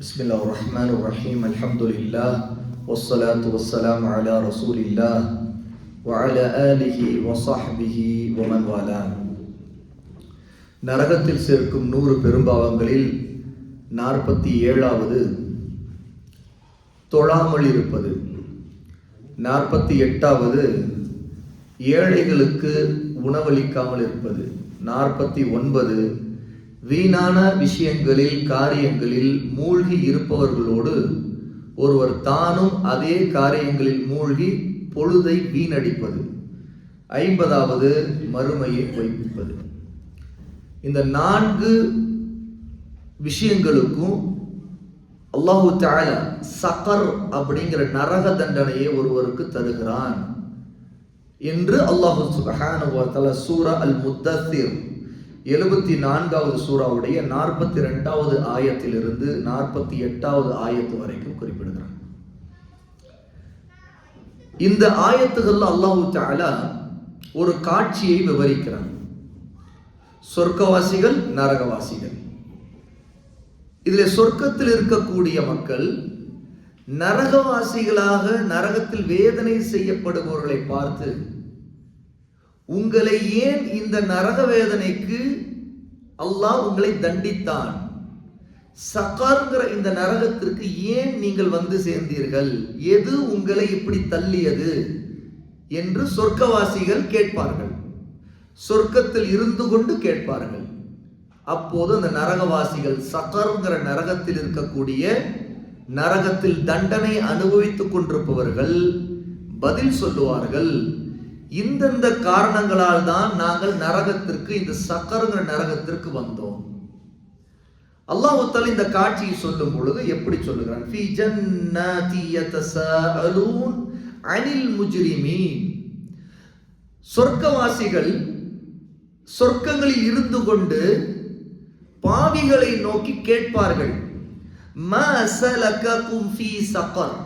بسم الله الرحمن الرحيم الحمد لله والصلاة والسلام على رسول الله وعلى آله وصحبه ومن والاه நரகத்தில் சேர்க்கும் நூறு பெரும்பாவங்களில் நாற்பத்தி ஏழாவது தொழாமல் இருப்பது நாற்பத்தி எட்டாவது ஏழைகளுக்கு உணவளிக்காமல் இருப்பது நாற்பத்தி ஒன்பது வீணான விஷயங்களில் காரியங்களில் மூழ்கி இருப்பவர்களோடு ஒருவர் தானும் அதே காரியங்களில் மூழ்கி பொழுதை வீணடிப்பது. ஐம்பதாவது மறுமையை பொய்ப்பிப்பது இந்த நான்கு விஷயங்களுக்கும் அல்லாஹு தால சக்கர் அப்படிங்கிற நரக தண்டனையை ஒருவருக்கு தருகிறான் என்று அல்லாஹு சுபஹானுவ சூரா அல் முத்தசிர் எழுபத்தி நான்காவது சூறாவுடைய நாற்பத்தி ரெண்டாவது ஆயத்திலிருந்து நாற்பத்தி எட்டாவது ஆயத்து வரைக்கும் குறிப்பிடுகிறான் இந்த ஆயத்துகள் அல்லாஹு தாலா ஒரு காட்சியை விவரிக்கிறான். சொர்க்கவாசிகள் நரகவாசிகள். இதில் சொர்க்கத்தில் இருக்கக்கூடிய மக்கள் நரகவாசிகளாக நரகத்தில் வேதனை செய்யப்படுபவர்களை பார்த்து உங்களை ஏன் இந்த நரக வேதனைக்கு அல்லாஹ் உங்களை தண்டித்தான்? சகார்ங்கிற இந்த நரகத்திற்கு ஏன் நீங்கள் வந்து சேர்ந்தீர்கள்? எது உங்களை இப்படி தள்ளியது? என்று சொர்க்கவாசிகள் கேட்பார்கள். சொர்க்கத்தில் இருந்து கொண்டு கேட்பார்கள். அப்போது அந்த நரகவாசிகள் சகருங்கிற நரகத்தில் இருக்கக்கூடிய நரகத்தில் தண்டனை அனுபவித்துக் கொண்டிருப்பவர்கள் பதில் சொல்லுவார்கள். இந்தந்த காரணங்களால் தான் நாங்கள் நரகத்திற்கு இந்த சக்கருங்கிற நரகத்திற்கு வந்தோம். அல்லாஹுத்தால் இந்த காட்சியை சொல்லும் பொழுது எப்படி சொல்லுகிறான்? ஃபி ஜன்னாதி யதசாஅலூன் அனில் முஜ்ரிமீன். சொர்க்கவாசிகள் சொர்க்கங்களில் இருந்து கொண்டு பாவிகளை நோக்கி கேட்பார்கள் ம சலககும் ஃபீ சகர்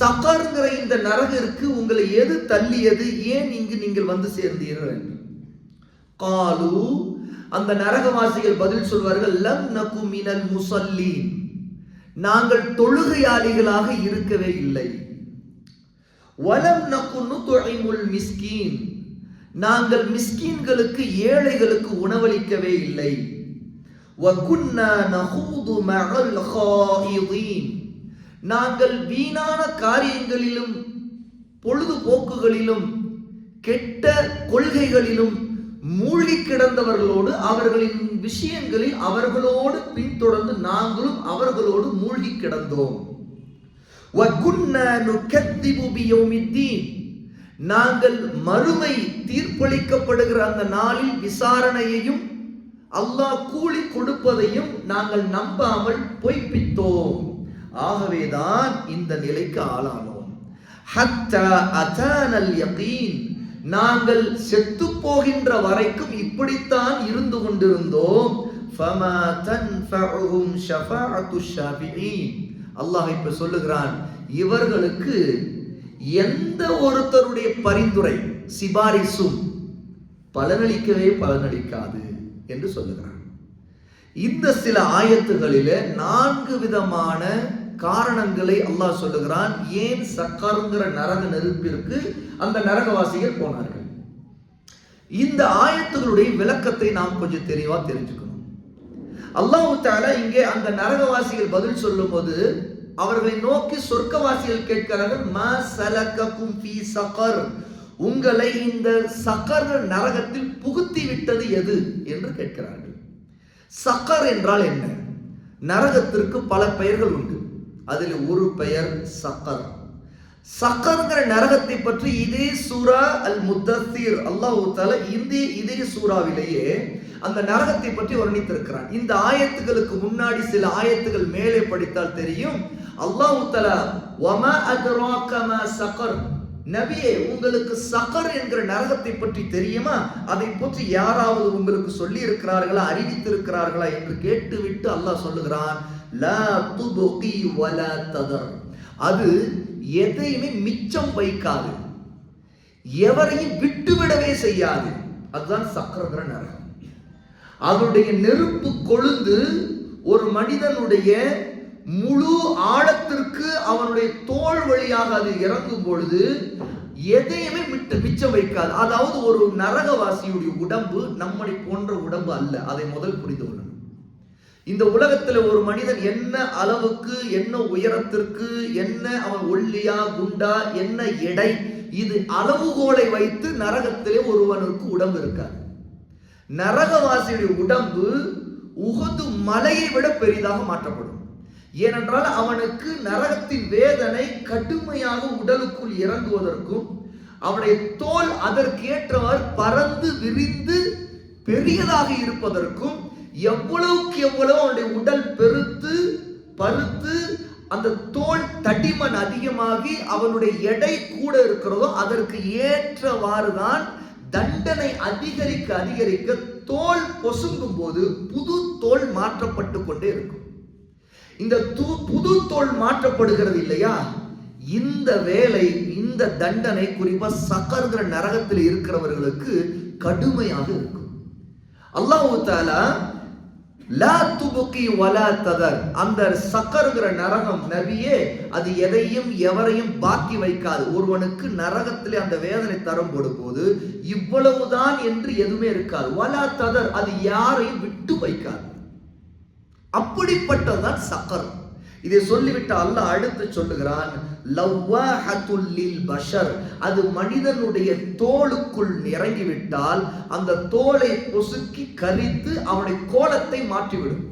சகாருங்கிற இந்த நரகிற்கு உங்களை எது தள்ளியது? ஏன் இங்கு நீங்கள் வந்து சேர்ந்தீர்கள் என்று? காலு அந்த நரகவாசிகள் பதில் சொல்வார்கள் லம் நகு மினல் முசல்லீன். நாங்கள் தொழுகையாளிகளாக இருக்கவே இல்லை. வலம் நகுன்னு நுதுஇமுல் மிஸ்கீன். நாங்கள் மிஸ்கீன்களுக்கு ஏழைகளுக்கு உணவளிக்கவே இல்லை. வகுன்னா நகுது மஅல் ஹாயிதீன். நாங்கள் வீணான காரியங்களிலும் பொழுதுபோக்குகளிலும் கெட்ட கொள்கைகளிலும் மூழ்கி கிடந்தவர்களோடு அவர்களின் விஷயங்களில் அவர்களோடு பின்தொடர்ந்து நாங்களும் அவர்களோடு மூழ்கி கிடந்தோம். நாங்கள் மறுமை தீர்ப்பளிக்கப்படுகிற அந்த நாளில் விசாரணையையும் அல்லாஹ் கூலி கொடுப்பதையும் நாங்கள் நம்பாமல் பொய்ப்பித்தோம். ஆகவேதான் இந்த நிலைக்கு ஆளானோம். நாங்கள் செத்து போகின்ற வரைக்கும் இப்படித்தான் இருந்து கொண்டிருந்தோம். அல்லாஹ் இப்ப சொல்லுகிறான் இவர்களுக்கு எந்த ஒருத்தருடைய பரிந்துரை சிபாரிசும் பலனளிக்கவே பலனளிக்காது என்று சொல்லுகிறான். இந்த சில ஆயத்துகளில நான்கு விதமான காரணங்களை அல்லாஹ் சொல்லுகிறான். ஏன் சக்கருங்கிற நரக நெருப்பிற்கு அந்த நரகவாசிகள் போனார்கள்? இந்த ஆயத்துகளுடைய விளக்கத்தை நாம் கொஞ்சம் தெளிவா தெரிஞ்சுக்கணும். அல்லாஹு தாலா இங்கே அந்த நரகவாசிகள் பதில் சொல்லும்போது அவர்களை நோக்கி சொர்க்கவாசிகள் கேட்கிறார்கள் ம சலக்கும் ஃபீ சகர். உங்களை இந்த சக்கர் நரகத்தில் புகுத்தி விட்டது எது என்று கேட்கிறார்கள். சக்கர் என்றால் என்ன? நரகத்திற்கு பல பெயர்கள் உண்டு. அதில் ஒரு பெயர் சக்கர். சக்கர்ங்கிற நரகத்தை பற்றி இதே சூரா அல் முத்தீர் அல்லாஹூ தால இந்த இதே சூறாவிலேயே அந்த நரகத்தை பற்றி வர்ணித்திருக்கிறான். இந்த ஆயத்துகளுக்கு முன்னாடி சில ஆயத்துகள் மேலே படித்தால் தெரியும். அல்லாஹூ தலா வம அத்ராகம சக்கர்? நபியே உங்களுக்கு சகர் என்கிற நரகத்தை பற்றி தெரியுமா? அதை பற்றி யாராவது உங்களுக்கு சொல்லி இருக்கிறார்களா அறிவித்திருக்கிறார்களா? என்று கேட்டுவிட்டு அல்லாஹ் சொல்லுகிறான். அது எதையுமே மிச்சம் வைக்காது. எவரையும் விட்டுவிடவே செய்யாது. அதுதான் சக்கரங்கிற நரகம். அதனுடைய நெருப்பு கொழுந்து ஒரு மனிதனுடைய முழு ஆழத்திற்கு அவனுடைய தோல் வழியாக அது இறங்கும் பொழுது எதையுமே விட்டு மிச்சம் வைக்காது. அதாவது ஒரு நரகவாசியுடைய உடம்பு நம்மளை போன்ற உடம்பு அல்ல. அதை முதல் புரிந்து கொள்ளணும் இந்த உலகத்துல ஒரு மனிதன் என்ன அளவுக்கு என்ன உயரத்திற்கு என்ன அவன் ஒல்லியா குண்டா என்ன எடை இது அளவுகோலை வைத்து நரகத்திலே ஒருவனுக்கு உடம்பு இருக்காது. நரகவாசியுடைய உடம்பு உகது மலையை விட பெரிதாக மாற்றப்படும். ஏனென்றால் அவனுக்கு நரகத்தின் வேதனை கடுமையாக உடலுக்குள் இறங்குவதற்கும் அவனுடைய தோல் அதற்கேற்றவர் பறந்து விரிந்து பெரியதாக இருப்பதற்கும் எவ்வளவுக்கு எவ்வளவு அவனுடைய உடல் பெருத்து பருத்து அந்த தோல் தடிமன் அதிகமாகி அவனுடைய எடை கூட இருக்கிறதோ அதற்கு ஏற்றவாறு தான் தண்டனை அதிகரிக்க அதிகரிக்க தோல் பொசுங்கும் போது புது தோல் மாற்றப்பட்டு கொண்டே இருக்கும். இந்த புது தோல் மாற்றப்படுகிறது இல்லையா? இந்த வேலை இந்த தண்டனை குறிப்பா சக்கருகிற நரகத்தில் இருக்கிறவர்களுக்கு கடுமையாக இருக்கும். அல்லாஹு தாலா லா துபுக்கி வலா ததர். அந்த சக்கருங்கிற நரகம் நபியே அது எதையும் எவரையும் பாக்கி வைக்காது. ஒருவனுக்கு நரகத்திலே அந்த வேதனை தரும் போது இவ்வளவுதான் என்று எதுவுமே இருக்காது. வலா ததர் அது யாரையும் விட்டு வைக்காது. அப்படிப்பட்டதுதான் சக்கரம் இதை சொல்லிவிட்டு அல்லாஹ் அடுத்து சொல்லுகிறான் பஷர் அது மனிதனுடைய தோலுக்குள் இறங்கிவிட்டால் அந்த தோலை பொசுக்கி கரித்து அவனுடைய கோலத்தை மாற்றிவிடும்.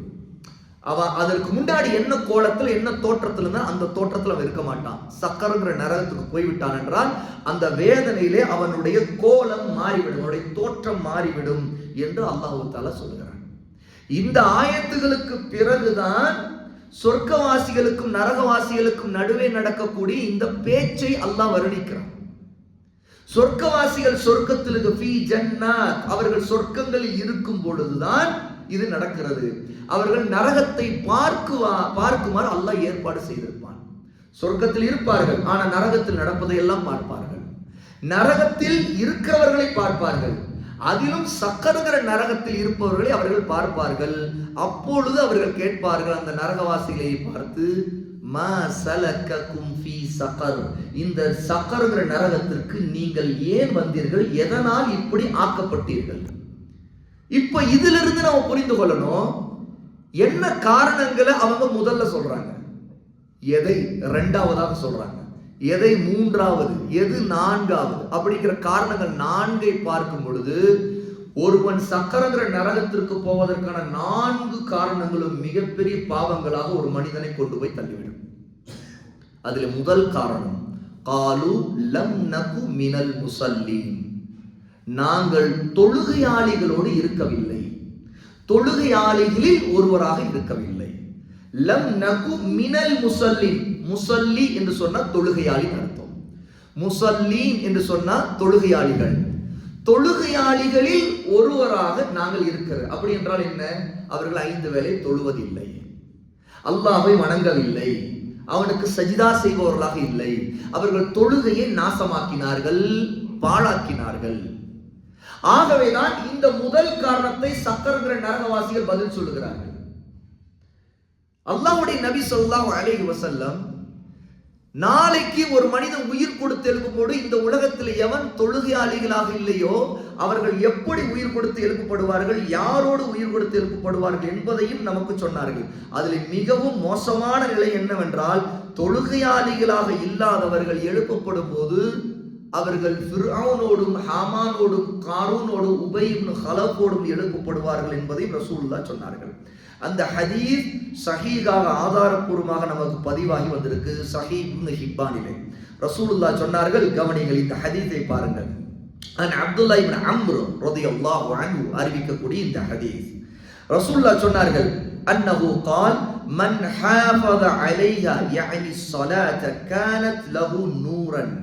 அவன் அதற்கு முன்னாடி என்ன கோலத்தில் என்ன தோற்றத்தில் இருந்தா அந்த தோற்றத்தில் அவன் இருக்க மாட்டான். சக்கரங்கிற நரகத்துக்கு போய்விட்டான் என்றால் அந்த வேதனையிலே அவனுடைய கோலம் மாறிவிடும் அவனுடைய தோற்றம் மாறிவிடும் என்று அல்லாஹு தாலா சொல்லுகிறான். இந்த ஆயத்துகளுக்கு பிறகுதான் சொர்க்கவாசிகளுக்கும் நரகவாசிகளுக்கும் நடுவே நடக்கக்கூடிய இந்த பேச்சை அல்லாஹ் வருணிக்கிறான். சொர்க்கவாசிகள் சொர்க்கத்தில் ஃபீ ஜன்னாத். அவர்கள் சொர்க்கங்களில் இருக்கும் பொழுதுதான் இது நடக்கிறது. அவர்கள் நரகத்தை பார்க்குவா பார்க்குமாறு அல்லாஹ் ஏற்பாடு செய்திருப்பான். சொர்க்கத்தில் இருப்பார்கள் ஆனால் நரகத்தில் நடப்பதை எல்லாம் பார்ப்பார்கள். நரகத்தில் இருக்கிறவர்களை பார்ப்பார்கள். அதிலும் சக்கருகிற நரகத்தில் இருப்பவர்களை அவர்கள் பார்ப்பார்கள். அப்பொழுது அவர்கள் கேட்பார்கள் அந்த நரகவாசிகளை பார்த்து மா சலக்கக்கும் ஃபீ சக்கர். இந்த சக்கரங்கிற நரகத்திற்கு நீங்கள் ஏன் வந்தீர்கள்? எதனால் இப்படி ஆக்கப்பட்டீர்கள்? இப்ப இதுல இருந்து நம்ம புரிந்து கொள்ளணும் என்ன காரணங்களை அவங்க முதல்ல சொல்றாங்க? எதை? ரெண்டாவதாக சொல்றாங்க. எதை மூன்றாவது எது நான்காவது அப்படிங்கிற காரணங்கள் நான்கை பார்க்கும் பொழுது ஒருவன் சக்கரங்கிற நரகத்திற்கு போவதற்கான நான்கு காரணங்களும் மிகப்பெரிய பாவங்களாக ஒரு மனிதனை கொண்டு போய் தள்ளிவிடும். அதில் முதல் காரணம் காலு லம் நகு மினல் முசல்லீன் நாங்கள் தொழுகையாளிகளோடு இருக்கவில்லை. தொழுகையாளிகளில் ஒருவராக இருக்கவில்லை. லம் நகு மினல் முசல்லின். முசல்லி என்று சொன்னா தொழுகையாளி அர்த்தம். முசல்லீன் என்று சொன்னா தொழுகையாளிகள். தொழுகையாளிகளில் ஒருவராக நாங்கள் இருக்கிறது அப்படி என்றால் என்ன? அவர்கள் ஐந்து வேலை தொழுவதில்லை. அல்லாஹ்வை வணங்கவில்லை. அவனுக்கு சஜிதா செய்பவர்களாக இல்லை. அவர்கள் தொழுகையை நாசமாக்கினார்கள் பாழாக்கினார்கள். ஆகவேதான் இந்த முதல் காரணத்தை சக்கரங்கிற நரகவாசிகள் பதில் சொல்லுகிறார்கள். அல்லாவுடைய நபி சொல்லாம் அலைஹி வசல்லம் நாளைக்கு ஒரு மனிதன் உயிர் கொடுத்து எழுப்பும்போது இந்த உலகத்தில் எவன் தொழுகையாளிகளாக இல்லையோ அவர்கள் எப்படி உயிர் கொடுத்து எழுப்பப்படுவார்கள் யாரோடு உயிர் கொடுத்து எழுப்பப்படுவார்கள் என்பதையும் நமக்கு சொன்னார்கள். அதில் மிகவும் மோசமான நிலை என்னவென்றால் தொழுகையாளிகளாக இல்லாதவர்கள் எழுப்பப்படும் போது அவர்கள் ஃபிர்ஆனோடும் ஹாமானோடும் காரூனோடும் உபயும் ஹலப்போடும் எழுப்பப்படுவார்கள் என்பதை ரசூல்லா சொன்னார்கள். அந்த ஹதீஸ் சஹீகாக ஆதாரப்பூர்வமாக நமக்கு பதிவாகி வந்திருக்கு. சஹீப் ஹிப்பானிலே. ரசூலுல்லா சொன்னார்கள் கவனிகள் இந்த ஹதீஸை பாருங்கள். அன் அப்துல்லா இப்ன் அம்ரு ரதி அல்லாஹ் அன்பு அறிவிக்கக்கூடிய இந்த ஹதீஸ். ரசூல்லா சொன்னார்கள் அன்னஹு கால் மன் ஹாஃபத அலைஹா யஅனி ஸலாத கானத் லஹு நூரன்.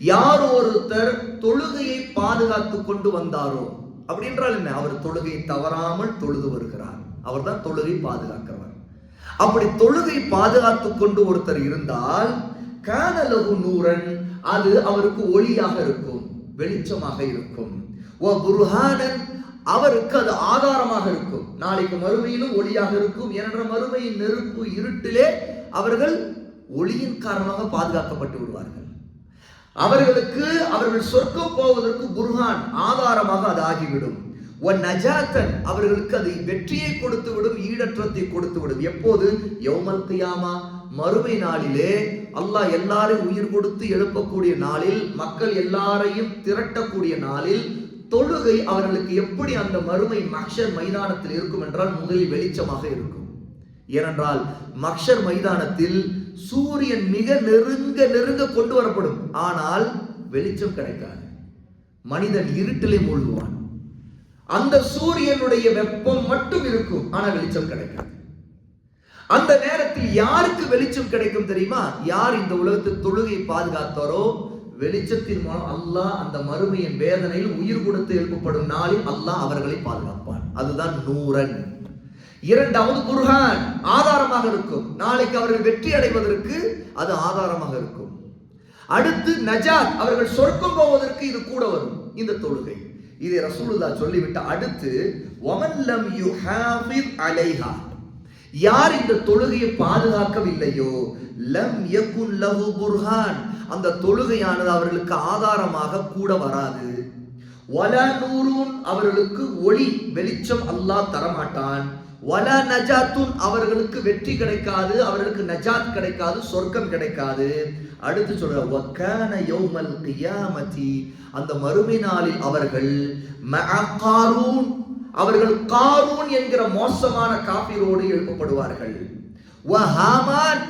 யார் ஒருத்தர் தொழுகையை பாதுகாத்து கொண்டு வந்தாரோ அப்படி என்றால் என்ன? அவர் தொழுகையை தவறாமல் தொழுது வருகிறார். அவர்தான் தொழுகை பாதுகாக்கிறவர். அப்படி தொழுகை பாதுகாத்து கொண்டு ஒருத்தர் இருந்தால் கானலகு நூரன் அது அவருக்கு ஒளியாக இருக்கும் வெளிச்சமாக இருக்கும். ஓ குருஹானன் அவருக்கு அது ஆதாரமாக இருக்கும். நாளைக்கு மறுமையிலும் ஒளியாக இருக்கும். என்ற மறுமையின் நெருப்பு இருட்டிலே அவர்கள் ஒளியின் காரணமாக பாதுகாக்கப்பட்டு விடுவார்கள். அவர்களுக்கு அவர்கள் சொர்க்கம் போவதற்கு புர்ஹான் ஆதாரமாக அது ஆகிவிடும். ஒன் நஜாத்தன் அவர்களுக்கு அது வெற்றியை கொடுத்து விடும் ஈடற்றத்தை கொடுத்து விடும் எப்போது? யௌமல் கியாமா. மறுமை நாளிலே அல்லாஹ் எல்லாரையும் உயிர் கொடுத்து எழுப்பக்கூடிய நாளில் மக்கள் எல்லாரையும் திரட்டக்கூடிய நாளில் தொழுகை அவர்களுக்கு எப்படி அந்த மறுமை மக்ஷர் மைதானத்தில் இருக்கும் என்றால் முதலில் வெளிச்சமாக இருக்கும். ஏனென்றால் மக்ஷர் மைதானத்தில் சூரியன் மிக நெருங்க நெருங்க கொண்டு வரப்படும். ஆனால் வெளிச்சம் கிடைக்காது. மனிதன் இருட்டிலே மூழ்குவான். அந்த சூரியனுடைய வெப்பம் மட்டும் இருக்கும் ஆனால் வெளிச்சம் கிடைக்காது. அந்த நேரத்தில் யாருக்கு வெளிச்சம் கிடைக்கும் தெரியுமா? யார் இந்த உலகத்தில் தொழுகை பாதுகாத்தாரோ? வெளிச்சத்தின் மூலம் அல்லாஹ் அந்த மறுமையின் வேதனையில் உயிர் கொடுத்து எழுப்பப்படும் நாளில் அல்லாஹ் அவர்களை பாதுகாப்பான். அதுதான் நூரன் இரண்டாவது குர்ஹான். ஆதாரமாக இருக்கும். நாளைக்கு அவர்கள் வெற்றி அடைவதற்கு அது ஆதாரமாக இருக்கும். அடுத்து நஜாத் அவர்கள் சொர்க்கம் போவதற்கு இது கூட வரும். இந்த தொழுகை. இதை ரசூலுல்லா சொல்லிவிட்டு அடுத்து ஒமல்லம் யூ அலைஹா. யார் இந்த தொழுகையை பாதுகாக்கவில்லையோ லம் யகுன் லஹு புர்ஹான். அந்த தொழுகையானது அவர்களுக்கு ஆதாரமாக கூட வராது. வல அவர்களுக்கு ஒளி வெளிச்சம் அல்லாஹ் தரமாட்டான். வல நஜாத்துன் அவர்களுக்கு வெற்றி கிடைக்காது அவர்களுக்கு நஜாத் கிடைக்காது சொர்க்கம் கிடைக்காது. அடுத்து சொல்ற வக்கான யௌமல் கியாமதி அந்த மறுமை நாளில் அவர்கள் காரூன் அவர்கள் காரூன் என்கிற மோசமான காப்பீரோடு எழுப்பப்படுவார்கள். வ ஹாமான்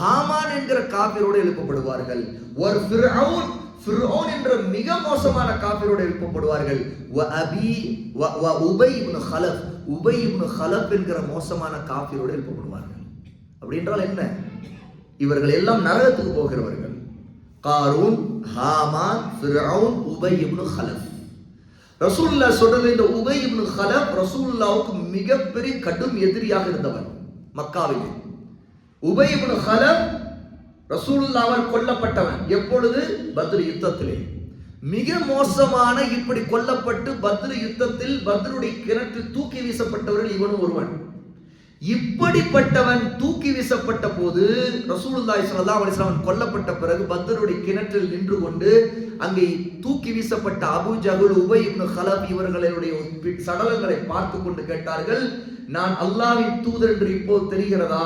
ஹாமான் என்கிற காபிரோடு எழுப்பப்படுவார்கள். ஒரு ஃபிர்அவுன் ஃபிர்அவுன் என்ற மிக மோசமான காபிரோடு எழுப்பப்படுவார்கள். வ அபி வ வ உபை இப்னு ஹலஃப் உபை இப்னு ஹலப் என்கிற மோசமான காபிரோடு எழுப்பப்படுவார்கள். அப்படி என்றால் என்ன? இவர்கள் எல்லாம் நரகத்துக்கு போகிறவர்கள். காரூன் ஹாமான் ஃபிர்அவுன் உபை இப்னு ஹலப் ரசூல்லா சொல்றது இந்த உபை இப்னு ஹலப் ரசூல்லாவுக்கு மிகப்பெரிய கடும் எதிரியாக இருந்தவன். மக்காவிலே. உபை இப்னு ஹலப் ரசூல்லாவால் கொல்லப்பட்டவன். எப்பொழுது? பத்ரி யுத்தத்திலே. மிக மோசமான இப்படி கொல்லப்பட்டு பத்ரு யுத்தத்தில் பத்ருடைய கிணற்றில் தூக்கி வீசப்பட்டவர்கள் இவனும் ஒருவன். இப்படிப்பட்டவன் தூக்கி வீசப்பட்ட போது ரசூலுல்லாய் சல்லா அலிஸ்லாமன் கொல்லப்பட்ட பிறகு பத்ருடைய கிணற்றில் நின்று கொண்டு அங்கே தூக்கி வீசப்பட்ட அபு ஜகுல் உபை ஹலப் இவர்களுடைய சடலங்களை பார்த்து கொண்டு கேட்டார்கள் நான் அல்லாஹ்வின் தூதர் என்று இப்போது தெரிகிறதா?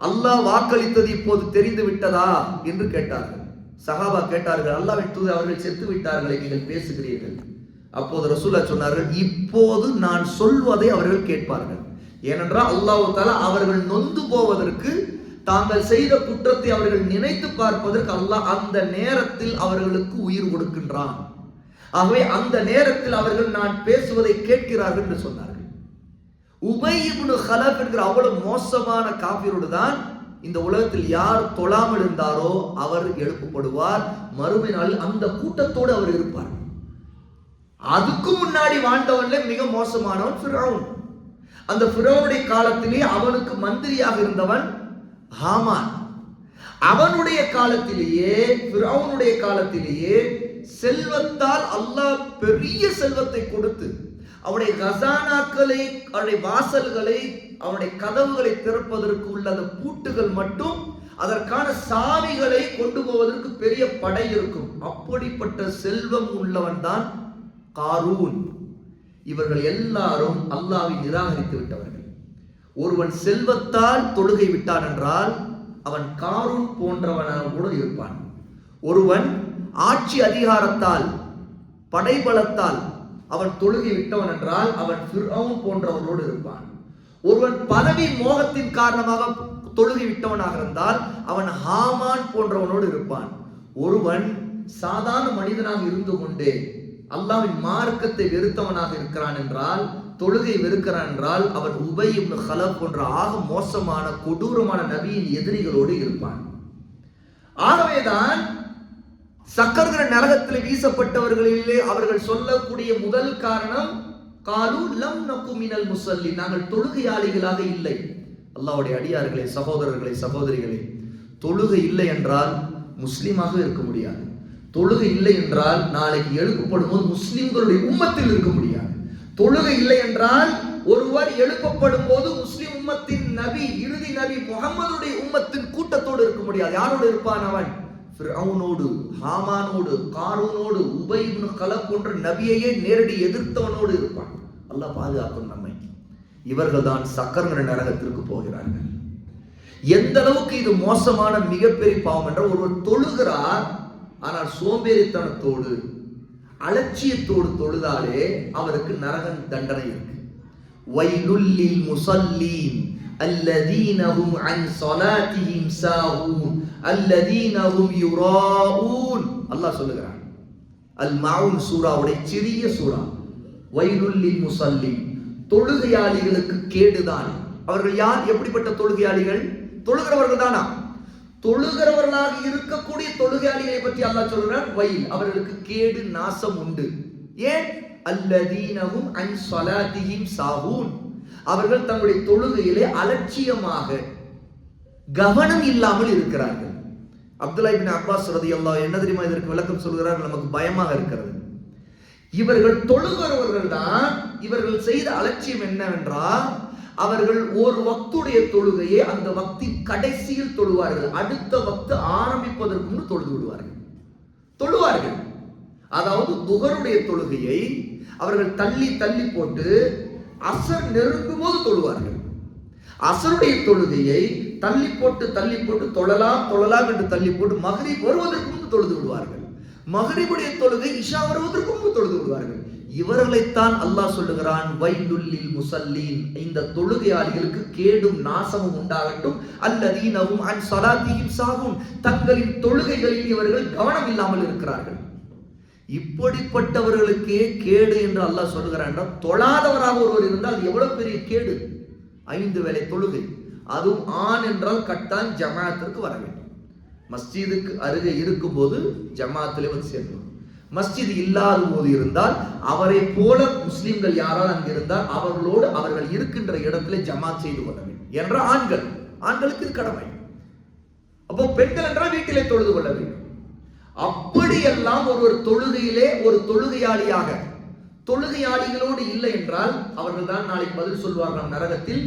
அல்லாஹ் வாக்களித்தது இப்போது தெரிந்து விட்டதா? என்று கேட்டார்கள். சஹாபா கேட்டார்கள் அல்லாவின் தூது அவர்கள் செத்து விட்டார்களை நீங்கள் பேசுகிறீர்கள். அப்போது ரசூல்லா சொன்னார்கள் இப்போது நான் சொல்வதை அவர்கள் கேட்பார்கள். ஏனென்றால் அல்லாஹ் தாலா அவர்கள் நொந்து போவதற்கு தாங்கள் செய்த குற்றத்தை அவர்கள் நினைத்து பார்ப்பதற்கு அல்லாஹ் அந்த நேரத்தில் அவர்களுக்கு உயிர் கொடுக்கின்றான். ஆகவே அந்த நேரத்தில் அவர்கள் நான் பேசுவதை கேட்கிறார்கள் என்று சொன்னார்கள். உபை இப்னு ஹலப் என்கிற அவ்வளவு மோசமான காபிரோடு தான் இந்த உலகத்தில் யார் தொழாமல் இருந்தாரோ அவர் எழுப்பப்படுவார். மறுமை நாளில் அந்த கூட்டத்தோடு அவர் இருப்பார். அதுக்கு முன்னாடி வாழ்ந்தவன்ல மிக மோசமானவன் ஃபிரௌன். அந்த ஃபிரௌனுடைய காலத்திலே அவனுக்கு மந்திரியாக இருந்தவன் ஹாமான். அவனுடைய காலத்திலேயே ஃபிரௌனுடைய காலத்திலேயே செல்வத்தால் அல்லாஹ் பெரிய செல்வத்தை கொடுத்து அவருடைய கசானாக்களை அவருடைய வாசல்களை அவருடைய கதவுகளை திறப்பதற்கு உள்ள அந்த பூட்டுகள் மட்டும் அதற்கான சாவிகளை கொண்டு போவதற்கு பெரிய படை இருக்கும். அப்படிப்பட்ட செல்வம் உள்ளவன் தான் காரூன். இவர்கள் எல்லாரும் அல்லாவை நிராகரித்து விட்டவர்கள். ஒருவன் செல்வத்தால் தொழுகை விட்டான் என்றால் அவன் காரூன் போன்றவனாக கூட இருப்பான். ஒருவன் ஆட்சி அதிகாரத்தால் படைபலத்தால் அவன் தொழுகை விட்டவன் என்றால் அவன் ஃபிர்அவுன் போன்றவர்களோடு இருப்பான். ஒருவன் பதவி மோகத்தின் காரணமாக தொழுகை விட்டவனாக இருந்தால் அவன் ஹாமான் போன்றவனோடு இருப்பான். ஒருவன் சாதாரண மனிதனாக இருந்து கொண்டே அல்லாவின் மார்க்கத்தை வெறுத்தவனாக இருக்கிறான் என்றால் தொழுகை வெறுக்கிறான் என்றால் அவன் உபை ஹலப் போன்ற ஆக மோசமான கொடூரமான நபியின் எதிரிகளோடு இருப்பான். ஆகவேதான் சக்கரகர நரகத்தில் வீசப்பட்டவர்களிலே அவர்கள் சொல்லக்கூடிய முதல் காரணம் காலு லம் நக்குமினல் முசல்லி. நாங்கள் தொழுகையாளிகளாக இல்லை. அல்லாவுடைய அடியார்களே சகோதரர்களே சகோதரிகளே தொழுகை இல்லை என்றால் முஸ்லீமாக இருக்க முடியாது. தொழுகை இல்லை என்றால் நாளைக்கு எழுப்பப்படும் போது முஸ்லிம்களுடைய உம்மத்தில் இருக்க முடியாது. தொழுகை இல்லை என்றால் ஒருவர் எழுப்பப்படும் போது முஸ்லிம் உம்மத்தின் நபி இறுதி நபி முகமதுடைய உம்மத்தின் கூட்டத்தோடு இருக்க முடியாது. யாரோடு இருப்பான் அவன்? பிரவுனோடு ஹாமானோடு காரூனோடு உபயிப்னு கலப் போன்ற நபியையே நேரடி எதிர்த்தவனோடு இருப்பான். அல்லாஹ் பாதுகாக்கும் நம்மை. இவர்கள் தான் சக்கரங்கிற நரகத்திற்கு போகிறார்கள். எந்த அளவுக்கு இது மோசமான மிகப்பெரிய பாவம் என்ற ஒருவர் தொழுகிறார் ஆனால் சோம்பேறித்தனத்தோடு அலட்சியத்தோடு தொழுதாலே அவருக்கு நரகன் தண்டனை இருக்கு. வைலுல்லில் முசல்லீன் அல்லதீனவும் அன் சலாத்திஹிம் சாஹூன் அல்லதீனஹும் யுராஊன். அல்லாஹ் சொல்லுகிறான். அல் மவுன் சூராவுடைய சிறிய சூரா வைருல்லில் முசல்லிம் தொழுகையாளிகளுக்கு கேடுதான். அவர்கள் யார்? எப்படிப்பட்ட தொழுகையாளிகள்? தொழுகிறவர்கள் தானா? தொழுகிறவர்களாக இருக்கக்கூடிய தொழுகையாளிகளை பற்றி அல்லாஹ் சொல்கிறார் வயல் அவர்களுக்கு கேடு நாசம் உண்டு. ஏன்? அல்லதீனஹும் அன் சலாதிஹிம் சாஹூன் அவர்கள் தங்களுடைய தொழுகையிலே அலட்சியமாக கவனம் இல்லாமல் இருக்கிறார்கள். அப்துல்லாஹிபின் அப்பாஸ் அப்பாஸ் அல்லா என்ன தெரியுமா இதற்கு விளக்கம் சொல்கிறார்கள்? நமக்கு பயமாக இருக்கிறது. இவர்கள் தொழுகிறவர்கள் தான் இவர்கள் செய்த அலட்சியம் என்னவென்றால் அவர்கள் ஒரு வக்துடைய தொழுகையை அந்த வக்தி கடைசியில் தொழுவார்கள். அடுத்த வக்து ஆரம்பிப்பதற்கு முன் தொழுது விடுவார்கள். தொழுவார்கள். அதாவது துகருடைய தொழுகையை அவர்கள் தள்ளி தள்ளி போட்டு அசர் நெருங்கும் போது தொழுவார்கள். அசருடைய தொழுகையை தள்ளி போட்டு தள்ளி போட்டு தொழலாம் தொழலாம் என்று தள்ளி போட்டு மகரி வருவதற்கு முன்பு தொழுது விடுவார்கள். மகரிபுடைய தொழுகை இஷா வருவதற்கு முன்பு தொழுது விடுவார்கள். இவர்களைத்தான் அல்லாஹ் சொல்லுகிறான் வைலுல்லில் முசல்லீன். இந்த தொழுகையாளிகளுக்கு கேடும் நாசமும் உண்டாகட்டும். அல்லதீனவும் அன் சலாத்தியும் சாகும் தங்களின் தொழுகைகளில் இவர்கள் கவனம் இல்லாமல் இருக்கிறார்கள். இப்படிப்பட்டவர்களுக்கே கேடு என்று அல்லாஹ் சொல்லுகிறான் என்றால் தொழாதவராக ஒருவர் இருந்தால் எவ்வளவு பெரிய கேடு? ஐந்து வேளை தொழுகை. அதுவும் ஆண் என்றால் கட்டான் ஜமாத்திற்கு வர வேண்டும். மஸ்ஜிதுக்கு அருகே இருக்கும்போது ஜமாத்திலே வந்து சேர்க்கணும் மஸ்ஜித் இல்லாத போது இருந்தால் அவரை போல முஸ்லிம்கள் யாரால் அங்கு இருந்தால் அவர்களோடு அவர்கள் இருக்கின்ற இடத்துல ஜமாத் செய்து கொள்ள வேண்டும். என்ற ஆண்கள் ஆண்களுக்கு இது கடமை. அப்போ பெண்கள் என்றால் வீட்டிலே தொழுது கொள்ள வேண்டும். அப்படியெல்லாம் ஒருவர் தொழுகையிலே ஒரு தொழுகையாளியாக தொழுகையாளிகளோடு இல்லை என்றால் அவர்கள் தான் நாளைக்கு பதில் சொல்வார்கள் நரகத்தில்.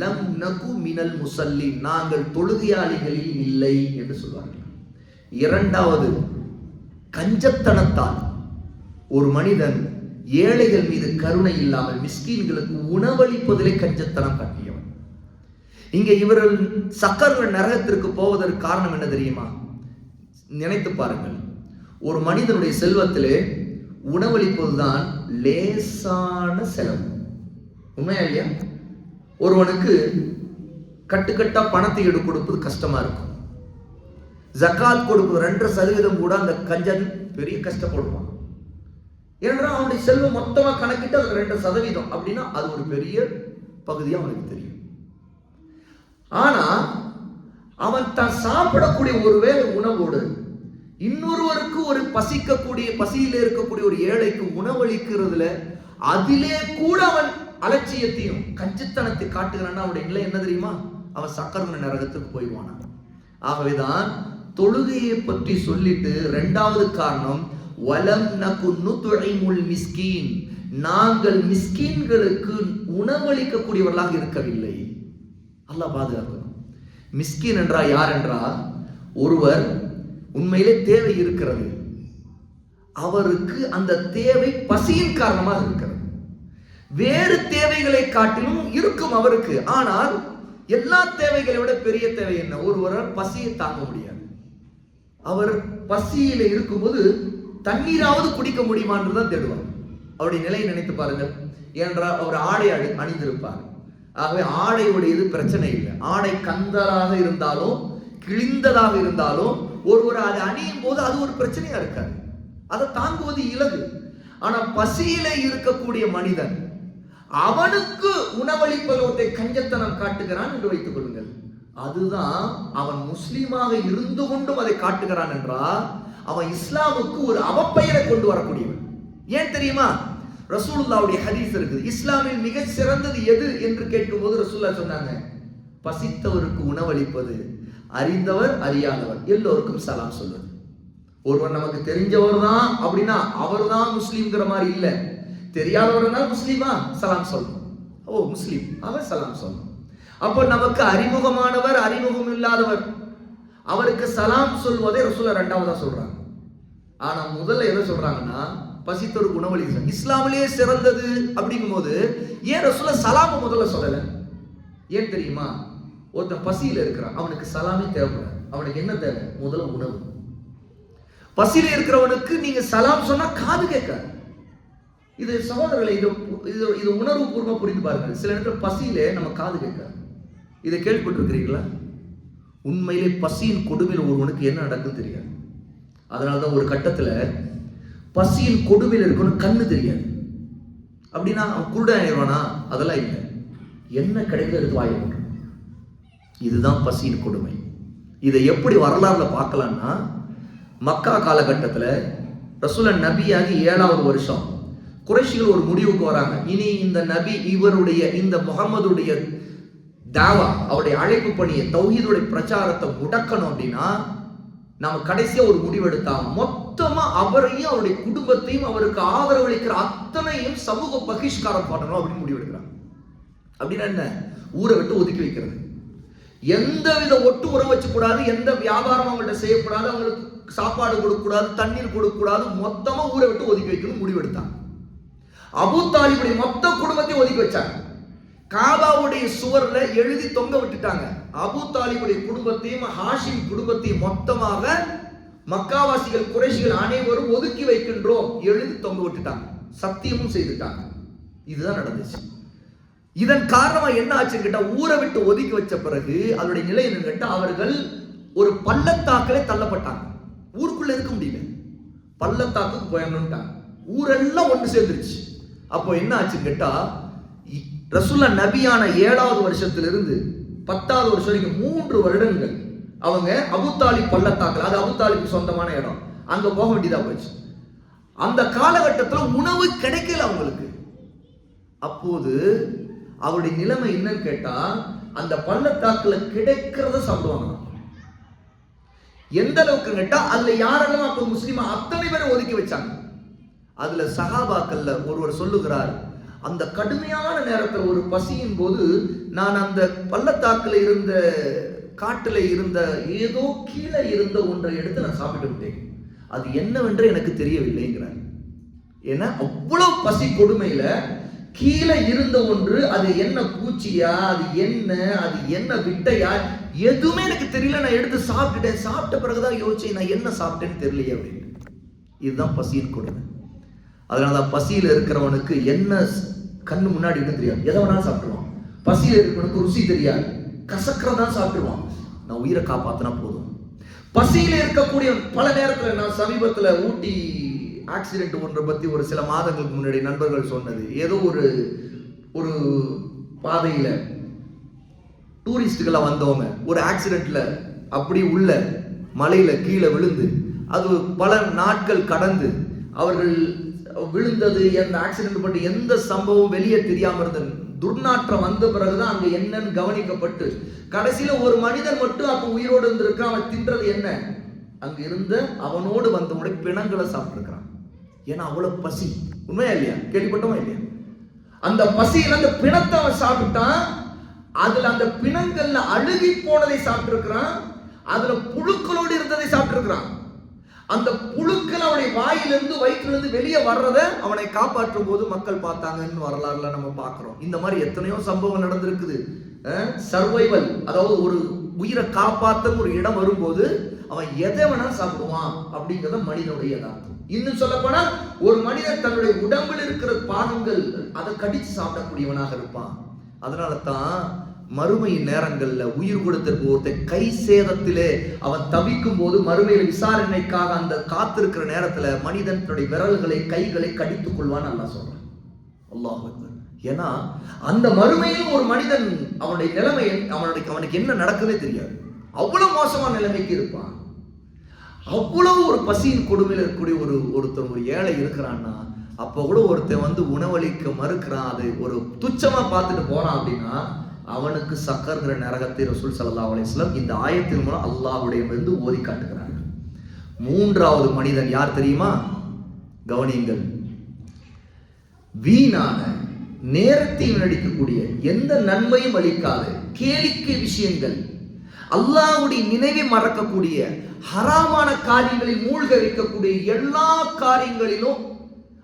லம் நகு மினல் முசல்லி நாங்கள் தொழுகையாளிகளில் இல்லை என்று சொல்வார்கள். இரண்டாவது கஞ்சத்தனத்தால். ஒரு மனிதன் ஏழைகள் மீது கருணை இல்லாமல் மிஸ்கீன்களுக்கு உணவளிப்பதிலே கஞ்சத்தனம் காட்டியவன். இங்கே இவர்கள் சக்கர நரகத்திற்கு போவதற்கு காரணம் என்ன தெரியுமா? நினைத்து பாருங்கள். ஒரு மனிதனுடைய செல்வத்திலே உணவளிப்பதுதான் லேசான செலவு. உண்மையா இல்லையா? ஒருவனுக்கு கட்டுக்கட்டா பணத்தை எடு கொடுப்பது கஷ்டமா இருக்கும். ஜக்காத் கொடுப்பது ரெண்டரை சதவீதம் கூட அந்த கஞ்சன் பெரிய கஷ்டப்படுவான். ஏன்னா அவனுடைய செல்வம் மொத்தமா கணக்கிட்டு அது ரெண்டு சதவீதம் அப்படின்னா அது ஒரு பெரிய பகுதி அவனுக்கு தெரியும். ஆனா அவன் தான் சாப்பிடக்கூடிய ஒருவேளை உணவோடு இன்னொருவருக்கு ஒரு பசிக்கக்கூடிய பசியில் இருக்கக்கூடிய ஒரு ஏழைக்கு உணவளிக்கிறதுல அதிலே கூட அவன் அலட்சியத்தையும் கஞ்சித்தனத்தை காட்டுகிறான்னா அவனுடைய நிலை என்ன தெரியுமா? அவன் சக்கரவன நரகத்துக்கு போயிடுவானா. ஆகவேதான் தொழுகையை பற்றி சொல்லிட்டு ரெண்டாவது காரணம் வலம் நகு நுதுழைமுல் மிஸ்கீன். நாங்கள் மிஸ்கீன்களுக்கு உணவளிக்கக்கூடியவர்களாக இருக்கவில்லை. அல்லாஹ் பாதுகாக்கணும். மிஸ்கின் என்றா யார் என்றா ஒருவர் உண்மையிலே தேவை இருக்கிறது. அவருக்கு அந்த தேவை பசியின் காரணமாக இருக்கிறது. வேறு தேவைகளை காட்டிலும் இருக்கும் அவருக்கு. ஆனால் எல்லா தேவைகளை விட பெரிய தேவை என்ன? ஒருவரால் பசியை தாங்க முடியாது. அவர் பசியில இருக்கும்போது தண்ணீராவது குடிக்க முடியுமான்னு தான் தேடுவார். அவருடைய நிலையை நினைத்து பாருங்கள். ஏனென்றால் அவர் ஆடை அணி அணிந்திருப்பார். ஆகவே ஆடையுடையது பிரச்சனை இல்லை. ஆடை கந்தராக இருந்தாலும் கிழிந்ததாக இருந்தாலும் ஒருவர் அதை அணியும் போது அது ஒரு பிரச்சனையா இருக்காது. அதை தாங்குவது இலகு. ஆனா பசியில இருக்கக்கூடிய மனிதன் அவனுக்கு உணவளிப்பதை கஞ்சத்தனம் காட்டுகிறான் என்று வைத்துக் கொள்ளுங்கள். அதுதான் அவன் முஸ்லீமாக இருந்து கொண்டும் அதை காட்டுகிறான் என்றால் அவன் இஸ்லாமுக்கு ஒரு அவப்பெயரை கொண்டு வரக்கூடியவன். ஏன் தெரியுமா? ரசூலுல்லாவுடைய ஹதீஸ் இருக்குது. இஸ்லாமில் மிக சிறந்தது எது என்று கேட்கும்போது ரசூல்லா சொன்னாங்க பசித்தவருக்கு உணவளிப்பது அறிந்தவர் அறியாதவர். எல்லோருக்கும் சலாம் சொல்வது. ஒருவர் நமக்கு தெரிஞ்சவர் தான் அப்படின்னா அவர் தான் முஸ்லீம்ங்கிற மாதிரி இல்லை. தெரியாதவர்னா முஸ்லீமா? சலாம் சொல்லணும். ஓ முஸ்லீம். அவர் சலாம் சொல்லணும். அப்போ நமக்கு அறிமுகமானவர் அறிமுகம் இல்லாதவர். அவருக்கு சலாம் சொல்வதை ரசூல ரெண்டாவதா சொல்றாங்க. ஆனா முதல்ல என்ன சொல்றாங்கன்னா பசித்தொரு உணவளி இஸ்லாமிலேயே சிறந்தது அப்படிங்கும் போது ஏன் ரசூல சலாம முதல்ல சொல்லல? ஏன் தெரியுமா? ஒருத்தன் பசியில் இருக்கிறான். அவனுக்கு சலாமே தேவைப்படாது அவனுக்கு என்ன தேவை? முதல்ல உணவு. பசியில் இருக்கிறவனுக்கு நீங்க சலாம் சொன்னா காது கேட்காது. இது சகோதரர்களை இது இது இது உணர்வு பூர்வம் புரிந்து பாருங்கள். சில நேரத்தில் பசியிலே நம்ம காது கேட்காது. இதை கேள்விப்பட்டிருக்கிறீங்களா உண்மையிலே பசியின் கொடுமையில் ஒருவனுக்கு என்ன நடக்குன்னு தெரியாது. அதனால தான் ஒரு கட்டத்தில் பசியின் கொடுமையில் இருக்கணும் கண்ணு தெரியாது. அப்படின்னா அவன் குருடன் ஆயிடுவானா? அதெல்லாம் இல்லை. என்ன கிடைக்கிறது எடுத்து வாயை இதுதான் பசியின் கொடுமை. இதை எப்படி வரலாறுல பார்க்கலாம்னா மக்கா காலகட்டத்தில் ரசூலன் நபியாகி ஏழாவது வருஷம் குறைஷிகள் ஒரு முடிவுக்கு வராங்க. இனி இந்த நபி இவருடைய இந்த முகமதுடைய தாவா அவருடைய அழைப்பு பணியை தௌஹீதுடைய பிரச்சாரத்தை முடக்கணும் அப்படின்னா நம்ம கடைசியா ஒரு முடிவெடுத்தால் மொத்தமா அவரையும் அவருடைய குடும்பத்தையும் அவருக்கு ஆதரவளிக்கிற அத்தனையும் சமூக பகிஷ்காரம் பண்ணணும் அப்படின்னு முடிவெடுக்கிறாங்க. அப்படின்னா என்ன? ஊரை விட்டு ஒதுக்கி வைக்கிறது. எந்த வித ஒட்டு உரம் வச்சுக்கூடாது எந்த வியாபாரம் அவங்கள்ட்ட செய்யக்கூடாது அவங்களுக்கு சாப்பாடு கொடுக்கக்கூடாது தண்ணீர் கொடுக்கக்கூடாது மொத்தமா ஊரை விட்டு ஒதுக்கி வைக்கணும் முடிவெடுத்தாங்க. அபு தாலிபுடைய மொத்த குடும்பத்தையும் ஒதுக்கி வச்சாங்க. காபாவுடைய சுவர்ல எழுதி தொங்க விட்டுட்டாங்க. அபு தாலிபுடைய குடும்பத்தையும் ஹாஷிம் குடும்பத்தையும் மொத்தமாக மக்காவாசிகள் குறைஷிகள் அனைவரும் ஒதுக்கி வைக்கின்றோம். எழுதி தொங்க விட்டுட்டாங்க. சத்தியமும் செய்துட்டாங்க. இதுதான் நடந்துச்சு. இதன் காரணமா என்ன ஆச்சுன்னு கேட்டா ஊரை விட்டு ஒதுக்கி வச்ச பிறகு அதனுடைய நிலை என்னன்னு கேட்டா அவர்கள் ஒரு பள்ளத்தாக்கலே தள்ளப்பட்டாங்க. ஊருக்குள்ள இருக்க முடியல. பள்ளத்தாக்கு போயணும்ட்டாங்க ஊரெல்லாம் ஒன்று சேர்ந்துருச்சு. அப்போ என்ன ஆச்சுன்னு கேட்டா இ- நபியான ஏழாவது வருஷத்திலிருந்து பத்தாவது வருஷம் வரைக்கும் மூன்று வருடங்கள் அவங்க அபுத்தாலி பள்ளத்தாக்கல் அது அபுத்தாலிக்கு சொந்தமான இடம். அங்க போக வேண்டியதா போச்சு. அந்த காலகட்டத்தில் உணவு கிடைக்கல அவங்களுக்கு. அப்போது அவருடைய நிலைமை என்னன்னு கேட்டா அந்த பள்ளத்தாக்குல கிடைக்கிறத சாப்பிடுவாங்க. எந்த அளவுக்கு கேட்டா அதுல யாரெல்லாம் அப்ப முஸ்லீமா அத்தனை பேரும் ஒதுக்கி வச்சாங்க? அதுல சகாபாக்கள்ல ஒருவர் சொல்லுகிறார் அந்த கடுமையான நேரத்தில் ஒரு பசியின் போது நான் அந்த பள்ளத்தாக்குல இருந்த காட்டுல இருந்த ஏதோ கீழே இருந்த ஒன்றை எடுத்து நான் சாப்பிட்டு விட்டேன். அது என்னவென்று எனக்கு தெரியவில்லைங்கிறார். ஏன்னா அவ்வளோ பசி கொடுமையில கீழே இருந்த ஒன்று அது என்ன பூச்சியா அது என்ன அது என்ன விட்டையா? எதுவுமே எனக்கு தெரியல. நான் எடுத்து சாப்பிட்டுட்டேன். சாப்பிட்ட பிறகுதான் யோசிச்சேன் நான் என்ன சாப்பிட்டேன்னு தெரியலையே அப்படின்னு. இதுதான் பசியின் கொடுமை. அதனால தான் பசியில் இருக்கிறவனுக்கு என்ன கண் கண்ணு முன்னாடி தெரியாது. எதை வேணாலும் சாப்பிடுவான் பசியில் இருக்கிறவனுக்கு ருசி தெரியாது. கசக்கிறதான் சாப்பிடுவான் நான் உயிரை காப்பாத்தினா போதும். பசியில் இருக்கக்கூடிய பல நேரத்தில் நான் சமீபத்தில் ஊட்டி ஆக்சிடெண்ட் ஒன்றை பற்றி ஒரு சில மாதங்களுக்கு முன்னாடி நண்பர்கள் சொன்னது. ஏதோ ஒரு ஒரு பாதையில் டூரிஸ்ட்டுகளை வந்தவங்க ஒரு ஆக்சிடெண்ட்டில் அப்படி உள்ள மலையில் கீழே விழுந்து அது பல நாட்கள் கடந்து அவர்கள் விழுந்தது எந்த ஆக்சிடென்ட் பட்டு எந்த சம்பவம் வெளியே தெரியாமல் இருந்த துர்நாற்றம் வந்த பிறகுதான் அங்கே என்னன்னு கவனிக்கப்பட்டு கடைசியில் ஒரு மனிதன் மட்டும் அப்போ உயிரோடு இருந்திருக்கான் அவன் தின்றது என்ன? அங்கே இருந்த அவனோடு வந்தவனுடைய பிணங்களை சாப்பிட்ருக்கான் ஏன்னா அவ்வளவு பசி. உண்மையா இல்லையா? கேள்விப்பட்டோமா இல்லையா? அந்த பசியில் அந்த பிணத்தை அவன் சாப்பிட்டான். அதுல அந்த பிணங்கள்ல அழுகி போனதை சாப்பிட்டிருக்கிறான். அதுல புழுக்களோடு இருந்ததை சாப்பிட்டிருக்கிறான். அந்த புழுக்கள் அவனை வாயிலிருந்து வயிற்றிலிருந்து வெளியே வர்றதை அவனை காப்பாற்றும் போது மக்கள் பார்த்தாங்கன்னு வரலாறுல நம்ம பார்க்குறோம். இந்த மாதிரி எத்தனையோ சம்பவம் நடந்திருக்குது. சர்வைவல் அதாவது ஒரு உயிரை காப்பாற்ற ஒரு இடம் வரும்போது அவன் எதை வேணாலும் சாப்பிடுவான் அப்படிங்கிறத மனிதனுடைய தான் இன்னும் சொல்ல போனா ஒரு மனிதன் தன்னுடைய உடம்பில் இருக்கிற பாகங்கள் அதை கடிச்சு சாப்பிடக்கூடியவனாக இருப்பான். அதனால தான் மறுமையின் நேரங்கள்ல உயிர் கொடுத்திருக்கும் ஒருத்தர் கை சேதத்திலே அவன் தவிக்கும் போது மறுமையில விசாரணைக்காக அந்த காத்திருக்கிற நேரத்துல மனிதன் தன்னுடைய விரல்களை கைகளை கடித்துக் கொள்வான்னு நல்லா சொல்றான். அல்லாஹ் ஏன்னா அந்த மறுமையில் ஒரு மனிதன் அவனுடைய நிலைமை அவனுடைய அவனுக்கு என்ன நடக்குதுன்னே தெரியாது. அவ்வளவு மோசமான நிலைமைக்கு இருப்பான். அவ்வளவு ஒரு பசியின் கொடுமையில் இருக்கக்கூடிய ஒரு ஒருத்தர் ஒரு ஏழை இருக்கிறான்னா அப்போ கூட ஒருத்தன் வந்து உணவளிக்க மறுக்கிறான் அது ஒரு துச்சமாக பார்த்துட்டு போறான் அப்படின்னா அவனுக்கு சக்கர்ங்கிற நரகத்தை ரசூல் சல்லா அலைஹி இந்த ஆயத்தின் மூலம் அல்லாஹுடைய வந்து ஓதி காட்டுகிறாங்க மூன்றாவது மனிதன் யார் தெரியுமா? கவனியுங்கள். வீணான நேரத்தை வீணடிக்கக்கூடிய எந்த நன்மையும் அளிக்காத கேளிக்கை விஷயங்கள் அல்லாஹ்வுடைய நினைவை மறக்கக்கூடிய ஹராமான காரியங்களில் மூழ்க வைக்கக்கூடிய எல்லா காரியங்களிலும்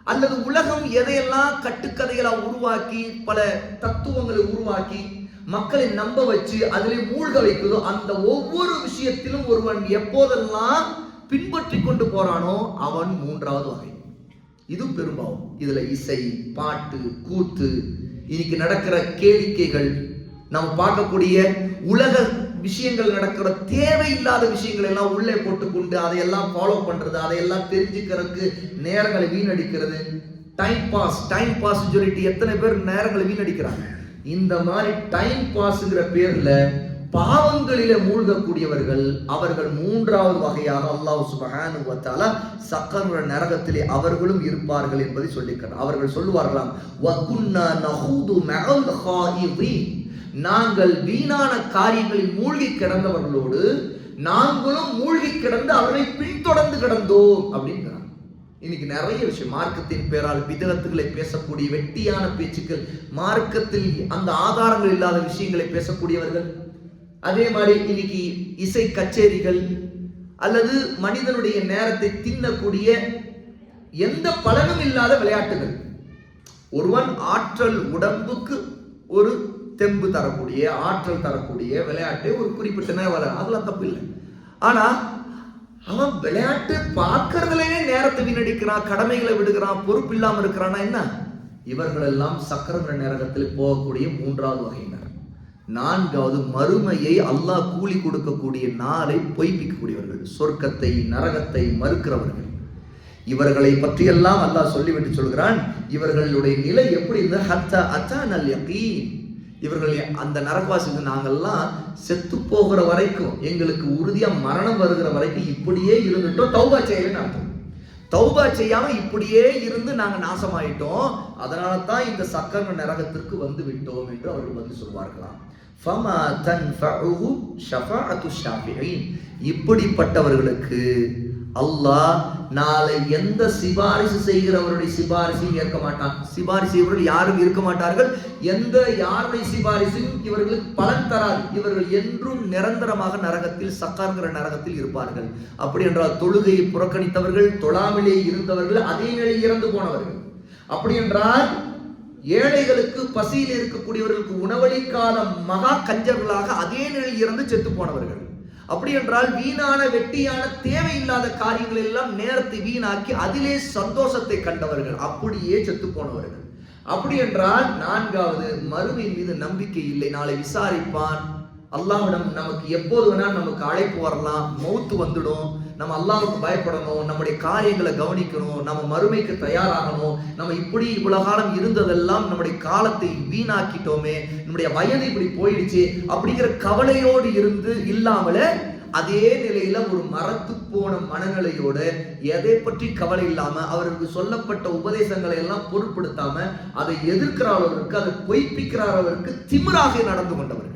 அல்லது உலகம் எதையெல்லாம் கட்டுக்கதைகளை உருவாக்கி பல தத்துவங்களை உருவாக்கி மக்களை நம்ப வச்சு அதிலே மூழ்க வைக்குதோ அந்த ஒவ்வொரு விஷயத்திலும் ஒருவன் எப்போதெல்லாம் பின்பற்றி கொண்டு போறானோ அவன் மூன்றாவது வகை. இது பெரும்பாவம் இதுல இசை பாட்டு கூத்து இன்னைக்கு நடக்கிற கேளிக்கைகள் நம்ம பார்க்கக்கூடிய உலக விஷயங்கள் நடக்கிற தேவையில்லாத விஷயங்கள் எல்லாம் உள்ளே போட்டுக்கொண்டு அதையெல்லாம் ஃபாலோ பண்ணுறது அதையெல்லாம் தெரிஞ்சுக்கிறதுக்கு நேரங்களை வீணடிக்கிறது. டைம் பாஸ் டைம் பாஸ் சொல்லிட்டு எத்தனை பேர் நேரங்களை வீணடிக்கிறாங்க? இந்த மாதிரி டைம் பாஸ்ங்கிற பேரில் பாவங்களிலே மூழ்கக்கூடியவர்கள் அவர்கள் மூன்றாவது வகையாக அல்லாஹ் சுபஹானு வ சக்கர நரகத்திலே அவர்களும் இருப்பார்கள் என்பதை சொல்லிக்கிறார் அவர்கள் சொல்லுவார்களாம் நாங்கள் வீணான காரியங்களில் மூழ்கி கிடந்தவர்களோடு நாங்களும் மூழ்கி கிடந்து அவரை பின்தொடர்ந்து கிடந்தோம் அப்படிங்கிறாங்க இன்னைக்கு நிறைய விஷயம். மார்க்கத்தின் பேரால் விதகத்துகளை பேசக்கூடிய வெட்டியான பேச்சுக்கள் மார்க்கத்தில் அந்த ஆதாரங்கள் இல்லாத விஷயங்களை பேசக்கூடியவர்கள் அதே மாதிரி இன்னைக்கு இசை கச்சேரிகள் அல்லது மனிதனுடைய நேரத்தை தின்னக்கூடிய எந்த பலனும் இல்லாத விளையாட்டுகள். ஒருவன் ஆற்றல் உடம்புக்கு ஒரு தெம்பு தரக்கூடிய ஆற்றல் தரக்கூடிய விளையாட்டு ஒரு குறிப்பிட்ட நேரம் வர அதெல்லாம் தப்பு இல்லை. ஆனால் அவன் விளையாட்டு பார்க்கறதுலேயே நேரத்தை வீணடிக்கிறான் கடமைகளை விடுகிறான் பொறுப்பு இல்லாமல் இருக்கிறான்னா என்ன? இவர்கள் எல்லாம் சக்கரங்கிற நேரத்தில் போகக்கூடிய மூன்றாவது வகையினர். நான்காவது மறுமையை அல்லாஹ் கூலி கொடுக்கக்கூடிய நாளை பொய்ப்பிக்கக்கூடியவர்கள் சொர்க்கத்தை நரகத்தை மறுக்கிறவர்கள். இவர்களை பற்றியெல்லாம் அல்லாஹ் சொல்லிவிட்டு சொல்கிறான். இவர்களுடைய நிலை எப்படி இருந்தது? ஹத்தா அச்சானல் யகீன். இவர்கள் அந்த நரகவாசிக்கு நாங்கள்லாம் செத்து போகிற வரைக்கும் எங்களுக்கு உறுதியா மரணம் வருகிற வரைக்கும் இப்படியே இருந்துட்டோம். தௌபா செய்யலன்னு அர்த்தம். தௌபா செய்யாம இப்படியே இருந்து நாங்கள் நாசமாயிட்டோம். அதனால தான் இந்த சக்கர நரகத்திற்கு வந்து விட்டோம் என்று அவர்கள் வந்து சொல்வார்களாம். ஃபமா இப்படிப்பட்டவர்களுக்கு அல்லாஹ் நாளை எந்த சிபாரிசு செய்கிறவருடைய சிபாரிசையும் ஏற்க மாட்டான். சிபாரிசு இவர்கள் யாரும் இருக்க மாட்டார்கள். எந்த யாருடைய சிபாரிசையும் இவர்களுக்கு பலன் தராது. இவர்கள் என்றும் நிரந்தரமாக நரகத்தில் சக்கார்கிற நரகத்தில் இருப்பார்கள். அப்படி என்றால் தொழுகையை புறக்கணித்தவர்கள் தொழாமலே இருந்தவர்கள் அதே நிலையில் இறந்து போனவர்கள். அப்படி என்றால் ஏழைகளுக்கு பசியில் இருக்கக்கூடியவர்களுக்கு உணவளிக்காத மகா கஞ்சர்களாக அதே நிலையில் இறந்து செத்து போனவர்கள். அப்படி என்றால் வீணான வெட்டியான தேவையில்லாத காரியங்கள் எல்லாம் நேரத்தை வீணாக்கி அதிலே சந்தோஷத்தை கண்டவர்கள். அப்படியே செத்து போனவர்கள் அப்படி என்றால் நான்காவது மறுமை மீது நம்பிக்கை இல்லை. நாளை விசாரிப்பான். அல்லாவிடம் நமக்கு எப்போது வேணாலும் நமக்கு அழைப்பு வரலாம் மௌத்து வந்துடும். நம்ம அல்லாவுக்கு பயப்படணும் நம்முடைய காரியங்களை கவனிக்கணும் நம்ம மறுமைக்கு தயாராகணும். நம்ம இப்படி இவ்வளவு காலம் இருந்ததெல்லாம் நம்முடைய காலத்தை வீணாக்கிட்டோமே நம்முடைய வயது இப்படி போயிடுச்சு அப்படிங்கிற கவலையோடு இருந்து இல்லாமல அதே நிலையில ஒரு மரத்து போன மனநிலையோட எதை பற்றி கவலை இல்லாம அவருக்கு சொல்லப்பட்ட உபதேசங்களை எல்லாம் பொருட்படுத்தாம அதை எதிர்க்கிற அளவிற்கு அதை பொய்ப்பிக்கிறவர்களுக்கு திமிராக நடந்து கொண்டவர்கள்.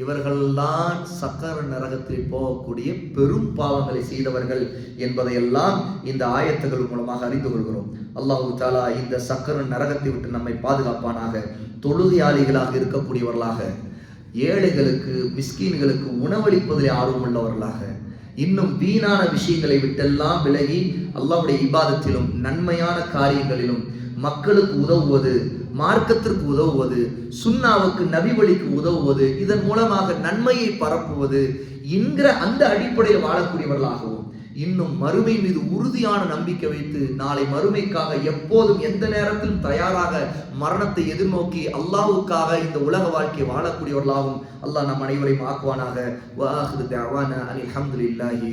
இவர்கள்தான் சக்கர நரகத்தில் போகக்கூடிய பெரும் பாவங்களை செய்தவர்கள் என்பதையெல்லாம் இந்த ஆயத்துகள் மூலமாக அறிந்து கொள்கிறோம். அல்லாஹு தாலா இந்த சக்கர நரகத்தை விட்டு நம்மை பாதுகாப்பானாக தொழுகையாளிகளாக இருக்கக்கூடியவர்களாக ஏழைகளுக்கு மிஸ்கீன்களுக்கு உணவளிப்பதில் ஆர்வம் உள்ளவர்களாக இன்னும் வீணான விஷயங்களை விட்டெல்லாம் விலகி அல்லாவுடைய இபாதத்திலும் நன்மையான காரியங்களிலும் மக்களுக்கு உதவுவது மார்க்கத்திற்கு உதவுவது சுண்ணாவுக்கு நபி வழிக்கு உதவுவது இதன் மூலமாக நன்மையை பரப்புவது என்கிற அந்த அடிப்படையில் வாழக்கூடியவர்களாகவும் இன்னும் மறுமை மீது உறுதியான நம்பிக்கை வைத்து நாளை மறுமைக்காக எப்போதும் எந்த நேரத்திலும் தயாராக மரணத்தை எதிர்நோக்கி அல்லாஹுக்காக இந்த உலக வாழ்க்கையை வாழக்கூடியவர்களாகவும் அல்லாஹ் நம் அனைவரையும் ஆக்குவானாக. வாஹிரு தஅவானா அனில் ஹம்துலில்லாஹி